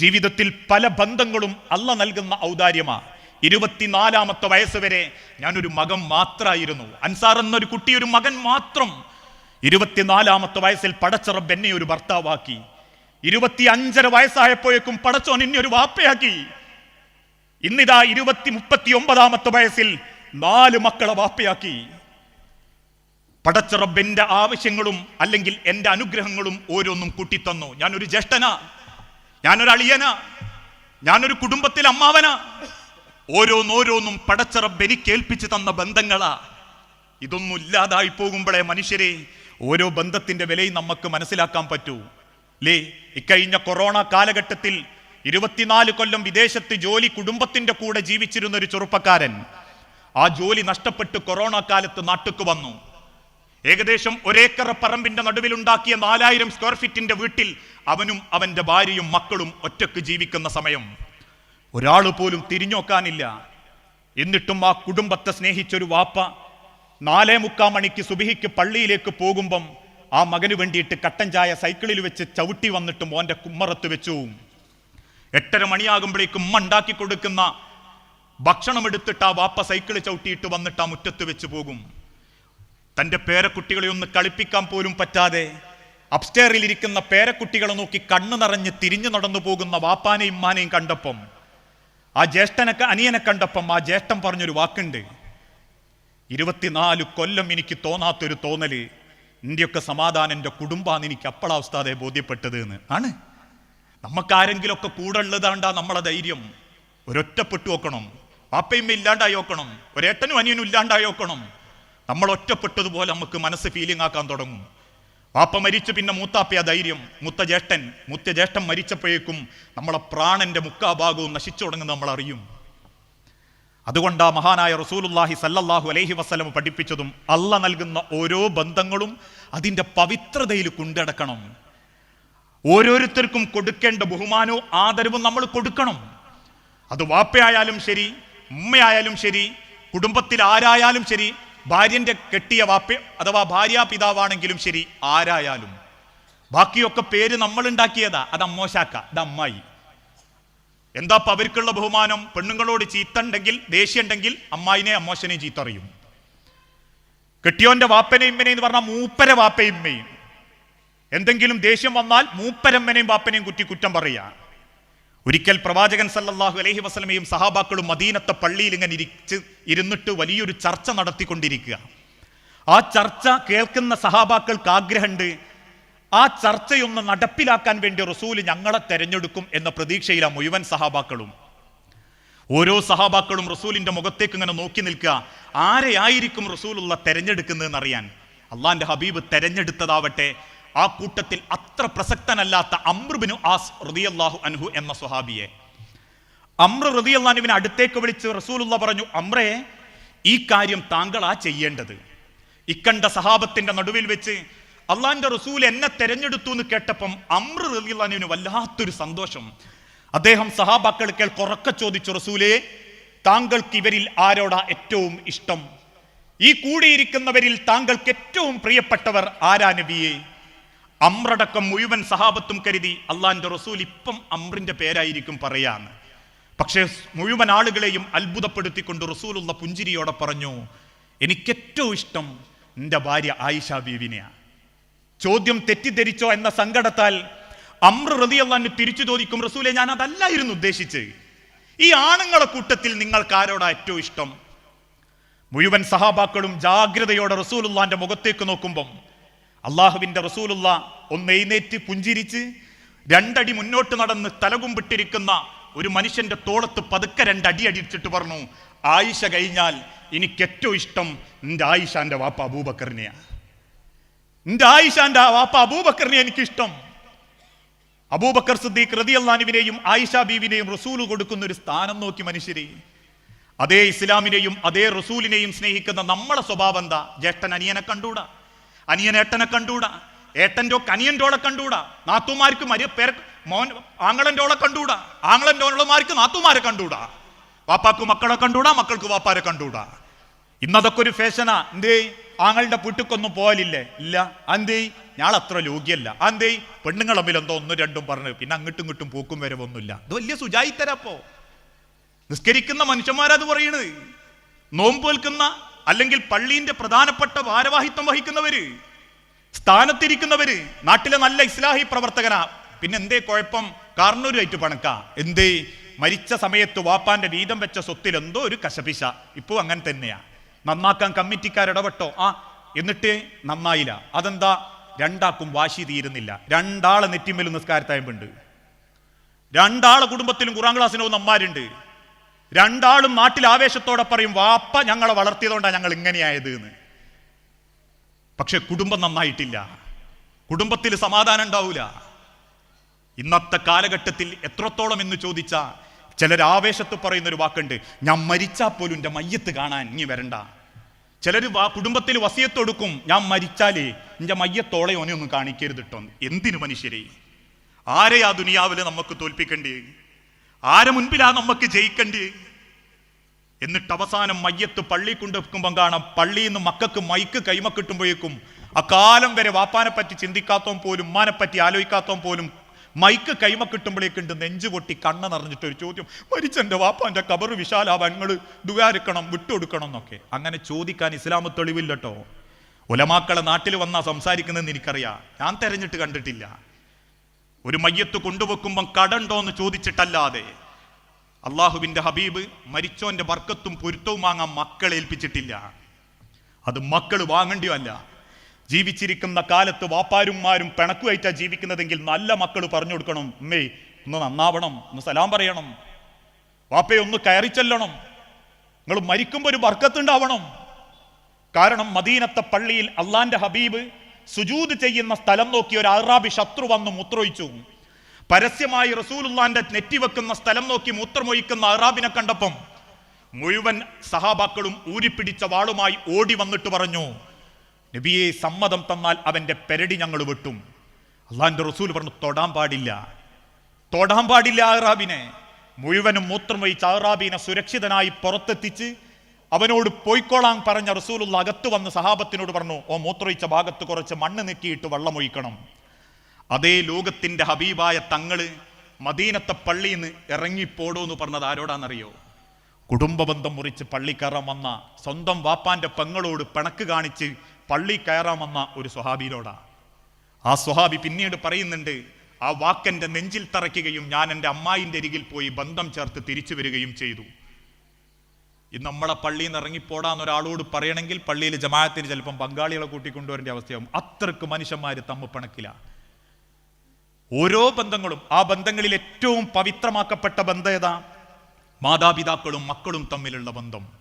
ജീവിതത്തിൽ പല ബന്ധങ്ങളും അല്ല നൽകുന്ന ഔദാര്യമാണ് ഇരുപത്തിനാലാമത്തെ വയസ്സ് വരെ ഞാനൊരു മകൻ മാത്രമായിരുന്നു അൻസാർ എന്നൊരു കുട്ടി ഒരു മകൻ മാത്രം. ഇരുപത്തിനാലാമത്തെ വയസ്സിൽ പടച്ചറബ് എന്നെ ഒരു ഭർത്താവാക്കി. ഇരുപത്തി അഞ്ചര വയസ്സായപ്പോഴേക്കും പടച്ചോൻ എന്നെ ഒരു വാപ്പയാക്കി. ഇന്നിതാ ഇരുപത്തി മുപ്പത്തി ഒമ്പതാമത്തെ വയസ്സിൽ നാല് മക്കളെ വാപ്പയാക്കി. പടച്ചറബ് എന്റെ ആവശ്യങ്ങളും അല്ലെങ്കിൽ എന്റെ അനുഗ്രഹങ്ങളും ഓരോന്നും കൂട്ടിത്തന്നു. ഞാനൊരു ജ്യേഷ്ഠനാ. ഞാനൊരു അളിയനാ ഞാനൊരു കുടുംബത്തിൽ അമ്മാവനാ. ഓരോന്നോരോന്നും പടച്ചറബ് എനിക്ക് ഏൽപ്പിച്ചു തന്ന ബന്ധങ്ങളാ. ഇതൊന്നും ഇല്ലാതായി പോകുമ്പോഴേ മനുഷ്യരെ ഓരോ ബന്ധത്തിന്റെ വിലയും നമുക്ക് മനസ്സിലാക്കാൻ പറ്റൂ. ലേ ഇക്കഴിഞ്ഞ കൊറോണ കാലഘട്ടത്തിൽ ഇരുപത്തിനാല് കൊല്ലം വിദേശത്ത് ജോലി കുടുംബത്തിന്റെ കൂടെ ജീവിച്ചിരുന്ന ഒരു ചെറുപ്പക്കാരൻ ആ ജോലി നഷ്ടപ്പെട്ട് കൊറോണ കാലത്ത് നാട്ടുക്ക് വന്നു. ഏകദേശം ഒരേക്കർ പറമ്പിന്റെ നടുവിലുണ്ടാക്കിയ നാലായിരം സ്ക്വയർ ഫീറ്റിന്റെ വീട്ടിൽ അവനും അവന്റെ ഭാര്യയും മക്കളും ഒറ്റയ്ക്ക് ജീവിക്കുന്ന സമയം. ഒരാൾ പോലും തിരിഞ്ഞോക്കാനില്ല. എന്നിട്ടും ആ കുടുംബത്തെ സ്നേഹിച്ചൊരു വാപ്പ നാലേ മുക്കാ മണിക്ക് സുബിഹിക്ക് പള്ളിയിലേക്ക് പോകുമ്പം ആ മകന് വേണ്ടിയിട്ട് കട്ടൻ ചായ സൈക്കിളിൽ വെച്ച് ചവിട്ടി വന്നിട്ട് മോന്റെ കുമ്മറത്ത് വെച്ചു. എട്ടര മണിയാകുമ്പോഴേക്കും ഉമ്മ ഉണ്ടാക്കി കൊടുക്കുന്ന ഭക്ഷണം എടുത്തിട്ട് ആ വാപ്പ സൈക്കിൾ ചവിട്ടിയിട്ട് വന്നിട്ട് ആ മുറ്റത്ത് വെച്ച് പോകും. തന്റെ പേരക്കുട്ടികളെ ഒന്ന് കളിപ്പിക്കാൻ പോലും പറ്റാതെ അപ്സ്റ്റേറിലിരിക്കുന്ന പേരക്കുട്ടികളെ നോക്കി കണ്ണു നിറഞ്ഞ് തിരിഞ്ഞു നടന്നു പോകുന്ന വാപ്പാനെയും ഉമ്മാനെയും കണ്ടപ്പം ആ ജ്യേഷ്ഠനൊക്കെ അനിയനെ കണ്ടപ്പം ആ ജ്യേഷ്ഠൻ പറഞ്ഞൊരു വാക്കുണ്ട്. ഇരുപത്തിനാല് കൊല്ലം എനിക്ക് തോന്നാത്തൊരു തോന്നൽ ഇന്ത്യയൊക്കെ സമാധാനം എന്റെ കുടുംബമാണ് എനിക്ക് അപ്പോളാവസ്ഥാതെ ബോധ്യപ്പെട്ടത് എന്ന് ആണ്. നമുക്കാരെങ്കിലുമൊക്കെ കൂടെ ഉള്ളതാണ്ടാ നമ്മളെ ധൈര്യം. ഒരൊറ്റപ്പെട്ടു നോക്കണം. വാപ്പയും ഇല്ലാണ്ടായി നോക്കണം. ഒരേട്ടനും അനിയനും ഇല്ലാണ്ടായി നോക്കണം. നമ്മൾ ഒറ്റപ്പെട്ടതുപോലെ നമുക്ക് മനസ്സ് ഫീലിംഗ് ആക്കാൻ തുടങ്ങും. വാപ്പ മരിച്ചു പിന്നെ മൂത്താപ്പയ ധൈര്യം. മുത്ത ജ്യേഷ്ഠൻ മുത്ത ജ്യേഷ്ഠൻ മരിച്ചപ്പോഴേക്കും നമ്മളെ പ്രാണന്റെ മുക്കാഭാഗവും നശിച്ചു തുടങ്ങുന്നത് നമ്മൾ അറിയും. അതുകൊണ്ട് ആ മഹാനായ റസൂലുല്ലാഹി സല്ലല്ലാഹു അലൈഹി വസ്ലം പഠിപ്പിച്ചതും അല്ല നൽകുന്ന ഓരോ ബന്ധങ്ങളും അതിന്റെ പവിത്രതയിൽ കൊണ്ടടക്കണം. ഓരോരുത്തർക്കും കൊടുക്കേണ്ട ബഹുമാനവും ആദരവും നമ്മൾ കൊടുക്കണം. അത് വാപ്പയായാലും ശരി ഉമ്മയായാലും ശരി കുടുംബത്തിൽ ആരായാലും ശരി ഭാര്യന്റെ കെട്ടിയ വാപ്പ അഥവാ ഭാര്യ പിതാവാണെങ്കിലും ശരി ആരായാലും. ബാക്കിയൊക്കെ പേര് നമ്മൾ ഉണ്ടാക്കിയതാ അത് അമ്മോശാക്ക അത് അമ്മായി. എന്താ അവർക്കുള്ള ബഹുമാനം? പെണ്ണുങ്ങളോട് ചീത്ത ഉണ്ടെങ്കിൽ ദേഷ്യം ഉണ്ടെങ്കിൽ അമ്മായിനെ അമ്മോശനെ ചീത്തറിയും. കെട്ടിയോന്റെ വാപ്പനെ ഇമ്മനെ എന്ന് പറഞ്ഞാൽ മൂപ്പര വാപ്പയും എന്തെങ്കിലും ദേഷ്യം വന്നാൽ മൂപ്പരമ്മനെയും വാപ്പനെയും കുറ്റി കുറ്റം പറയാ. ഒരിക്കൽ പ്രവാചകൻ സല്ലല്ലാഹു അലഹി വസ്ലമയും സഹാബാക്കളും മദീനത്തെ പള്ളിയിൽ ഇങ്ങനെ ഇരിച്ച് ഇരുന്നിട്ട് വലിയൊരു ചർച്ച നടത്തിക്കൊണ്ടിരിക്കുക. ആ ചർച്ച കേൾക്കുന്ന സഹാബാക്കൾക്ക് ആഗ്രഹമുണ്ട്. ആ ചർച്ചയൊന്ന് നടപ്പിലാക്കാൻ വേണ്ടി റസൂൽ ഞങ്ങളെ തെരഞ്ഞെടുക്കും എന്ന പ്രതീക്ഷയിലാണ് മുഴുവൻ സഹാബാക്കളും. ഓരോ സഹാബാക്കളും റസൂലിന്റെ മുഖത്തേക്ക് ഇങ്ങനെ നോക്കി നിൽക്കുക. ആരെയായിരിക്കും റസൂലുള്ള തെരഞ്ഞെടുക്കുന്നതെന്ന് അറിയാൻ? അള്ളാന്റെ ഹബീബ് തെരഞ്ഞെടുത്തതാവട്ടെ ആ കൂട്ടത്തിൽ അത്ര പ്രസക്തനല്ലാത്ത അമ്രുബിനു ആസ് റളിയല്ലാഹു അൻഹു എന്ന സ്വഹാബിയെ. അമ്ര റളിയല്ലാഹുവിനെ അടുത്തേക്ക് വിളിച്ച് റസൂലുള്ള പറഞ്ഞു അമ്രേ ഈ കാര്യം താങ്കളാ ചെയ്യേണ്ടത്. ഇക്കണ്ട സഹാബത്തിന്റെ നടുവിൽ വെച്ച് അള്ളാന്റെ റസൂൽ എന്നെ തെരഞ്ഞെടുത്തു എന്ന് കേട്ടപ്പം അമ്ര റളിയല്ലാഹുവിന് വല്ലാത്തൊരു സന്തോഷം. അദ്ദേഹം സഹാബാക്കൾക്ക് കുറക്കെ ചോദിച്ചു റസൂലേ താങ്കൾക്ക് ഇവരിൽ ആരോടാ ഏറ്റവും ഇഷ്ടം? ഈ കൂടിയിരിക്കുന്നവരിൽ താങ്കൾക്ക് ഏറ്റവും പ്രിയപ്പെട്ടവർ ആരാ നബിയെ? അമ്രടക്കം മുഴുവൻ സഹാബത്തും കരുതി അള്ളാന്റെ റസൂൽ ഇപ്പം അമ്രിന്റെ പേരായിരിക്കും പറയാന്ന്. പക്ഷേ മുഴുവൻ ആളുകളെയും അത്ഭുതപ്പെടുത്തിക്കൊണ്ട് റസൂലുള്ള പുഞ്ചിരിയോടെ പറഞ്ഞു എനിക്കേറ്റവും ഇഷ്ടം എന്റെ ഭാര്യ ആയിഷ ബീവിനെയാണ് ചോദ്യം തെറ്റിദ്ധരിച്ചോ എന്ന സങ്കടത്താൽ അമ്ര റതിയല്ലാന്ന് തിരിച്ചു ചോദിക്കും റസൂലെ ഞാൻ അതല്ലായിരുന്നു ഉദ്ദേശിച്ച് ഈ ആണുങ്ങളെ കൂട്ടത്തിൽ നിങ്ങൾക്ക് ആരോടാ ഏറ്റവും ഇഷ്ടം? മുഴുവൻ സഹാബാക്കളും ജാഗ്രതയോടെ റസൂലുള്ളാന്റെ മുഖത്തേക്ക് നോക്കുമ്പം അള്ളാഹുവിന്റെ റസൂലുള്ള ഒന്ന് എഴുന്നേറ്റ് പുഞ്ചിരിച്ച് രണ്ടടി മുന്നോട്ട് നടന്ന് തലകുമ്പിട്ടിരിക്കുന്ന ഒരു മനുഷ്യന്റെ തോളത്ത് പതുക്കെ രണ്ടടി അടിച്ചിട്ട് പറഞ്ഞു ആയിഷ കഴിഞ്ഞാൽ എനിക്ക് ഏറ്റവും ഇഷ്ടം നിന്റെ ആയിഷാന്റെ വാപ്പ അബൂബക്കറിനെയാ. നിന്റെ ആയിഷാന്റെ വാപ്പ അബൂബക്കറിനെ എനിക്കിഷ്ടം. അബൂബക്കർ സിദ്ദീഖ് റതിയല്ലാനുവിനെയും ആയിഷ ബീവിനെയും റസൂൽ കൊടുക്കുന്ന ഒരു സ്ഥാനം നോക്കി മനുഷ്യരെ. അതേ ഇസ്ലാമിനെയും അതേ റസൂലിനെയും സ്നേഹിക്കുന്ന നമ്മളെ സ്വഭാവം എന്താ? ജ്യേഷ്ഠൻ അനിയനെ കണ്ടൂടാ അനിയൻ ഏട്ടനെ കണ്ടൂടാ ഏട്ടന്റെ അനിയന്റെ ഓളെ കണ്ടൂടാ നാത്തുമാർക്ക് മരിയ പേര മോൻ ആങ്ങളന്റെ ഓളെ കണ്ടൂടാ ആങ്ങളന്റെ ഓളമാർക്ക് നാത്തുമാരെ കണ്ടൂടാ വാപ്പാക്ക് മക്കളെ കണ്ടൂടാ മക്കൾക്ക് വാപ്പാരെ കണ്ടൂടാ ഇന്നതൊക്കെ ഒരു ഫാഷനാ. എന്തേ? ആങ്ങളുടെ വീട്ടിക്കൊന്നും പോകലില്ലേ ഇല്ല. അന്തേ ഞാൻ അത്ര യോഗ്യല്ല. അന്തേ പെണ്ണുങ്ങൾ തമ്മിൽ എന്തോ ഒന്നും രണ്ടും പറഞ്ഞു. പിന്നെ അങ്ങോട്ടും ഇങ്ങോട്ടും പോക്കും വരവൊന്നുമില്ല. ഇത് വലിയ സുജായിത്തരപ്പോ നിസ്കരിക്കുന്ന മനുഷ്യന്മാരത് പറയണത് നോമ്പ് വെൽക്കുന്ന അല്ലെങ്കിൽ പള്ളീന്റെ പ്രധാനപ്പെട്ട ഭാരവാഹിത്വം വഹിക്കുന്നവര് സ്ഥാനത്തിരിക്കുന്നവര് നാട്ടിലെ നല്ല ഇസ്ലാഹി പ്രവർത്തകനാ. പിന്നെ എന്തേ കുഴപ്പം? കാർണൂരായിട്ട് പണക്ക. എന്തേ? മരിച്ച സമയത്ത് വാപ്പാന്റെ വീതം വെച്ച സ്വത്തിൽ എന്തോ ഒരു കശപിശ. ഇപ്പോ അങ്ങനെ തന്നെയാ. നന്നാക്കാൻ കമ്മിറ്റിക്കാർ ഇടപെട്ടോ ആ എന്നിട്ട് നന്നായില്ല. അതെന്താ? രണ്ടാക്കും വാശി തീരുന്നില്ല. രണ്ടാളെ നെറ്റിമ്മൽ നിസ്കാരത്തായമ്പുണ്ട്. രണ്ടാളെ കുടുംബത്തിലും കുറാം ക്ലാസ്സിന് രണ്ടാളും നാട്ടിൽ ആവേശത്തോടെ പറയും വാപ്പ ഞങ്ങളെ വളർത്തിയതുകൊണ്ടാണ് ഞങ്ങൾ ഇങ്ങനെയായത് എന്ന് പക്ഷെ കുടുംബം നന്നായിട്ടില്ല. കുടുംബത്തിൽ സമാധാനം ഉണ്ടാവൂല. ഇന്നത്തെ കാലഘട്ടത്തിൽ എത്രത്തോളം എന്ന് ചോദിച്ച ചിലർ ആവേശത്ത് പറയുന്ന ഒരു വാക്കുണ്ട് ഞാൻ മരിച്ചാൽ പോലും എന്റെ മയ്യത്ത് കാണാൻ ഇനി വരണ്ട. ചിലർ കുടുംബത്തിൽ വസിയത്ത് വസിയത്തൊടുക്കും ഞാൻ മരിച്ചാലേ എന്റെ മയ്യത്തോളെ ഒന്നും കാണിക്കരുത് കേട്ടോ എന്തിനു മനുഷ്യരെ? ആരെയാ ദുനിയാവിൽ നമുക്ക് തോൽപ്പിക്കണ്ടേ ആരെ മുൻപിലാ നമുക്ക് ജയിക്കണ്ടേ? എന്നിട്ട് അവസാനം മയ്യത്ത് പള്ളി കൊണ്ടുവെക്കുമ്പം കാണാം പള്ളിയിൽ നിന്ന് മക്കൾക്ക് മൈക്ക് കൈമ കിട്ടുമ്പോഴേക്കും അക്കാലം വരെ വാപ്പാനെ പറ്റി ചിന്തിക്കാത്തവൻ പോലും ഉമ്മാനെ പറ്റി ആലോചിക്കാത്തവൻ പോലും മൈക്ക് കൈമ കിട്ടുമ്പോഴേക്കുണ്ട് നെഞ്ചു പൊട്ടി കണ്ണ് നിറഞ്ഞിട്ട് ഒരു ചോദ്യം. മരിച്ചെന്റെ വാപ്പാന്റെ കബർ വിശാലാവങ്ങൾ ദുവാരിക്കണം വിട്ടുകൊടുക്കണം എന്നൊക്കെ അങ്ങനെ ചോദിക്കാൻ ഇസ്ലാമ് തെളിവില്ലട്ടോ. ഒലമാക്കളെ നാട്ടിൽ വന്നാ സംസാരിക്കുന്നതെന്ന് എനിക്കറിയാം. ഞാൻ തെരഞ്ഞിട്ട് കണ്ടിട്ടില്ല. ഒരു മയ്യത്ത് കൊണ്ടുവെക്കുമ്പം കടണ്ടോ എന്ന് ചോദിച്ചിട്ടല്ലാതെ അള്ളാഹുവിന്റെ ഹബീബ് മരിച്ചോന്റെ വർക്കത്തും പൊരുത്തവും വാങ്ങാൻ മക്കളെ ഏൽപ്പിച്ചിട്ടില്ല. അത് മക്കൾ വാങ്ങേണ്ടിയല്ല ജീവിച്ചിരിക്കുന്ന കാലത്ത് വാപ്പാരുമാരും പിണക്കുമായിട്ടാ ജീവിക്കുന്നതെങ്കിൽ നല്ല മക്കൾ പറഞ്ഞു കൊടുക്കണം. ഉമ്മേ ഒന്ന് നന്നാവണം ഒന്ന് സലാം പറയണം. വാപ്പയെ ഒന്ന് കയറി ചെല്ലണം. നിങ്ങൾ മരിക്കുമ്പോൾ ഒരു വർക്കത്തുണ്ടാവണം. കാരണം മദീനത്തെ പള്ളിയിൽ അള്ളാന്റെ ഹബീബ് സുജൂദ് ചെയ്യുന്ന സ്ഥലം നോക്കി ഒരു അറാബി ശത്രു വന്ന് മുത്രൊഴിച്ചു പരസ്യമായി റസൂലുള്ളാന്റെ നെറ്റി വെക്കുന്ന സ്ഥലം നോക്കി മൂത്രമൊഴിക്കുന്ന അറാബിനെ കണ്ടപ്പം മുഴുവൻ സഹാബാക്കളും ഊരിപ്പിടിച്ച വാളുമായി ഓടി വന്നിട്ട് പറഞ്ഞു നബിയെ സമ്മതം തന്നാൽ അവന്റെ പെരടി ഞങ്ങൾ വെട്ടും. അള്ളാന്റെ റസൂൽ പറഞ്ഞു തൊടാൻ പാടില്ല. തൊടാൻ പാടില്ല അറാബിനെ മുഴുവനും മൂത്രമൊഴിച്ച അറാബിനെ സുരക്ഷിതനായി പുറത്തെത്തിച്ച് അവനോട് പോയിക്കോളാൻ പറഞ്ഞ റസൂലുള്ള അകത്ത് വന്ന് സഹാബത്തിനോട് പറഞ്ഞു ഓ മൂത്രയിച്ച ഭാഗത്ത് കുറച്ച് മണ്ണ് നെക്കിയിട്ട് വെള്ളമൊഴിക്കണം അതേ ലോകത്തിന്റെ ഹബീബായ തങ്ങൾ മദീനത്തെ പള്ളിയിൽ നിന്ന് ഇറങ്ങിപ്പോടൂ എന്ന് പറഞ്ഞത് ആരോടാണെന്നറിയോ കുടുംബബന്ധം മുറിച്ച് പള്ളി കയറാൻ വന്ന സ്വന്തം വാപ്പാന്റെ പെങ്ങളോട് പിണക്ക് കാണിച്ച് പള്ളി കയറാൻ വന്ന ഒരു സ്വഹാബിയിലോടാ. ആ സ്വഹാബി പിന്നീട് പറയുന്നുണ്ട് ആ വാക്കെന്റെ നെഞ്ചിൽ തറയ്ക്കുകയും ഞാൻ എന്റെ അമ്മായിന്റെ അരികിൽ പോയി ബന്ധം ചേർത്ത് തിരിച്ചു വരികയും ചെയ്തു. ഇന്ന് നമ്മളെ പള്ളിയിൽ നിന്ന് ഇറങ്ങിപ്പോടാന്ന് ഒരാളോട് പറയണമെങ്കിൽ പള്ളിയിൽ ജമാഅത്തിന് ചിലപ്പം പങ്കാളികളെ കൂട്ടിക്കൊണ്ടുവരേണ്ട അവസ്ഥയാവും. അത്രയ്ക്ക് മനുഷ്യന്മാർ തമ്മ പണക്കില്ല ഓരോ ബന്ധങ്ങളും ആ ബന്ധങ്ങളിൽ ഏറ്റവും പവിത്രമാക്കപ്പെട്ട ബന്ധം ഏതാ? മാതാപിതാക്കളും മക്കളും തമ്മിലുള്ള ബന്ധം.